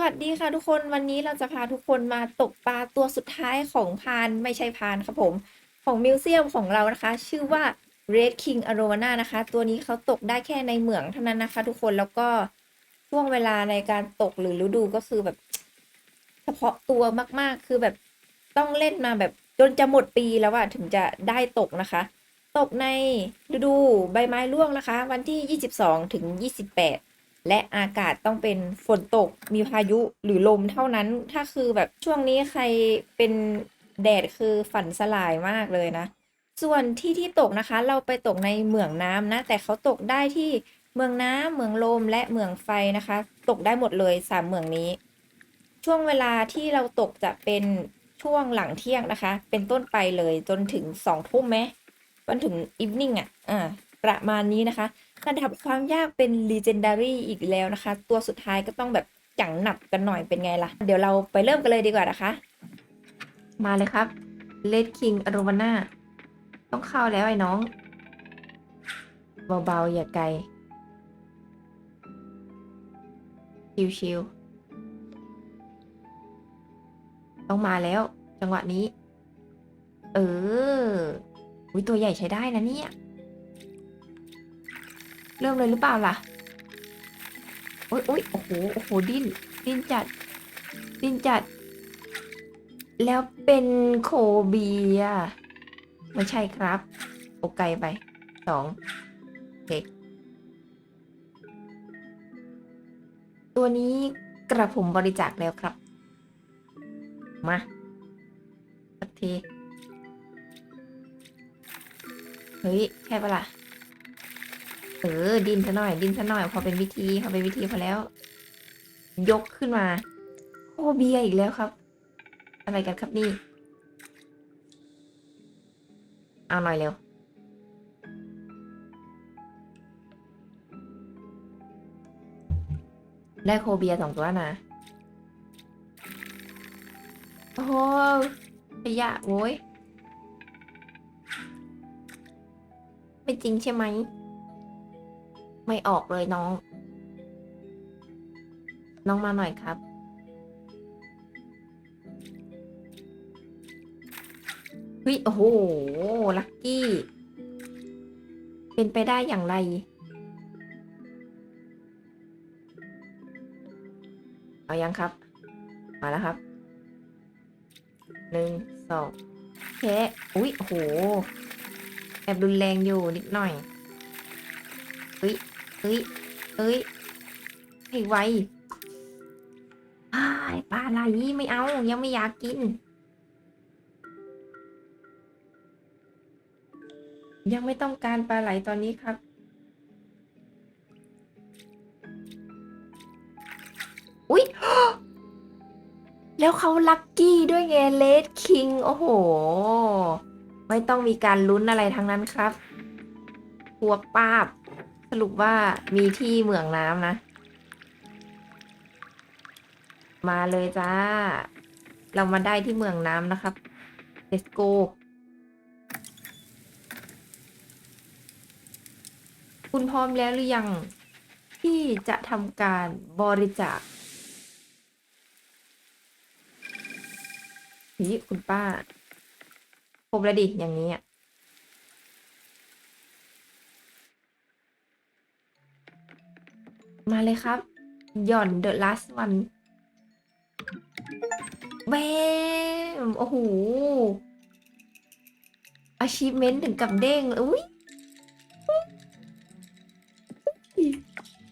สวัสดีค่ะทุกคนวันนี้เราจะพาทุกคนมาตกปลาตัวสุดท้ายของพานไม่ใช่พานครับผม ของมิวเซียมของเรานะคะ ชื่อว่า Red King Arowana นะคะ ตัวนี้เขาตกได้แค่ในเหมืองเท่านั้นนะคะ ทุกคนแล้วก็ช่วงเวลาในการตกหรือฤดูก็คือแบบ เฉพาะตัวมากๆ คือแบบต้องเล่นมาแบบจนจะหมดปีแล้วอะถึงจะได้ตกนะคะ ตกในฤดูใบไม้ร่วงนะคะ วันที่ 22ถึง28 และอากาศต้องเป็นฝนตกมีพายุหรือลมเท่านั้น ถ้าคือแบบช่วงนี้ใครเป็นแดดคือฝันสลายมากเลยนะ ส่วนที่ที่ตกนะคะ เราไปตกในเหมืองน้ำนะ แต่เขาตกได้ที่เมืองน้ำเมืองลมและเมืองไฟนะคะ ตกได้หมดเลยสามเมืองนี้ ช่วงเวลาที่เราตกจะเป็นช่วงหลังเที่ยงนะคะ เป็นต้นไปเลยจนถึงสองทุ่มไหมจนถึงอีฟนิ่งอะอ่าประมาณนี้นะคะ ระดับความยากเป็น Legendary อีกแล้วนะคะ ตัวสุดท้ายก็ต้องแบบจังหนับกันหน่อยเป็นไงล่ะ เดี๋ยวเราไปเริ่มกันเลยดีกว่านะคะ มาเลยครับ Red King a r o m a n a ต้องเข้าแล้วไอ้น้อง เบาๆ อย่าไกล ชิวๆต้องมาแล้ว จังหวะนี้ เอออุ้ยตัวใหญ่ใช้ได้นะเนี่ย เริ่มเลยหรือเปล่าล่ะโอ๊ยโอ๊ยโอ้โหโอ้โหดิ้นดิ้นจัดดิ้นจัด แล้วเป็นโคเบียไม่ใช่ครับโอไกลไปสองโอเคตัวนี้กระผมบริจาคแล้วครับ มาสักที เฮ้ย ใช่ปะล่ะ เออ ดินซะหน่อย ดินซะหน่อย พอเป็นวิธีพอเป็นวิธีพอแล้ว ยกขึ้นมา โอ้เบียอีกแล้วครับ อะไรกันครับนี่ เอาหน่อยเร็วได้โคเบียสองตัวแล้วนะ โอ้โหขยะโว้ย ไม่จริงใช่ไหม ไม่ออกเลยน้อง น้องมาหน่อยครับ เฮ้ย โอ้โห ลักกี้ เป็นไปได้อย่างไร เอายังครับ มาแล้วครับ หนึ่ง สองแค่อุ้ยโอ้โห แอบรุนแรงอยู่นิดหน่อยเฮ้ย เฮ้ยเฮ้ยให้ไวอ้ายปลาไหลไม่เอา ยังไม่อยากกิน ยังไม่ต้องการปลาไหลตอนนี้ครับ อุ๊ย แล้วเขาลัคกี้ด้วยไงเลดคิง โอ้โห ไม่ต้องมีการลุ้นอะไรทั้งนั้นครับหัวป้าบ สรุปว่ามีที่เหมืองน้ำนะ มาเลยจ้า เรามาได้ที่เมืองน้ำนะครับ let's go คุณพร้อมแล้วหรือยังที่จะทำการบริจาคนี่คุณป้าครบแล้วดิ อย่างนี้อะ มาเลยครับ หย่อน the last one แบมโอ้โห achievement ถึงกับเด้งเลยอุ้ย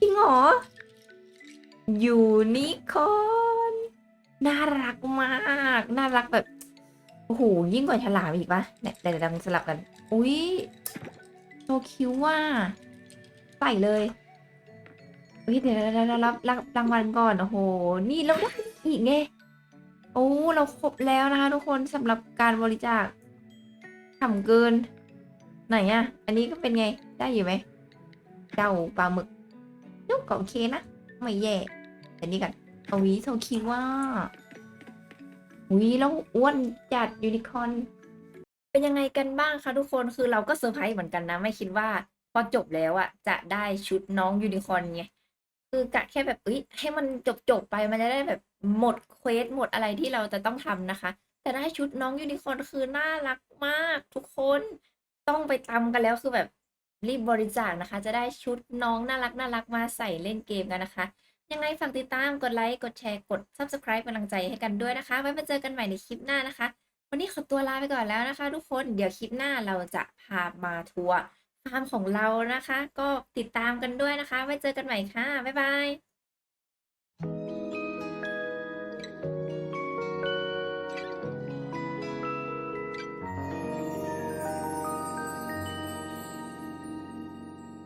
จริงเหรอ ยูนิคอนน่ารักมาก น่ารักแบบ โอ้โห ยิ่งกว่าฉลามอีกปะเนี่ยแต่ดังสลับกัน อุ้ยโชว์คิวว่า ใส่เลย เฮ้ยเดี๋ยวเราเรารับรับรางวัลก่อนโอ้โห นี่เราได้อีกไงโอ้เราครบแล้วนะคะทุกคนสำหรับการบริจาคทำเกิน ไหนอะอันนี้ก็เป็นไงได้อยู่ไหมเจ้าปลาหมึกนุกก็โอเคนะไม่แย่แต่นี่กันเอาวีโซคิว่าวีแล้วอ้วนจัดยูนิคอนเป็นยังไงกันบ้างคะทุกคนคือเราก็เซอร์ไพรส์เหมือนกันนะ ไม่คิดว่าพอจบแล้วอะจะได้ชุดน้องยูนิคอนไง คือกะแค่แบบเอ้ยให้มันจบ ๆ ไปมันจะได้แบบหมดเควสหมดอะไรที่เราจะต้องทำนะคะ แต่ได้ชุดน้องยูนิคอร์นคือน่ารักมากทุกคนต้องไปตำกันแล้วคือแบบรีบบริจาคนะคะ จะได้ชุดน้องน่ารักน่ารักมาใส่เล่นเกมกันนะคะ ยังไงฝากติดตามกดไลค์ กดแชร์กด subscribe เป็นกำลังใจให้กันด้วยนะคะ ไว้มาเจอกันใหม่ในคลิปหน้านะคะ วันนี้ขอตัวลาไปก่อนแล้วนะคะ ทุกคนเดี๋ยวคลิปหน้าเราจะพามาทัวร์ามของเรานะคะ ก็ติดตามกันด้วยนะคะ ไว้เจอกันใหม่ค่ะ บ๊ายบาย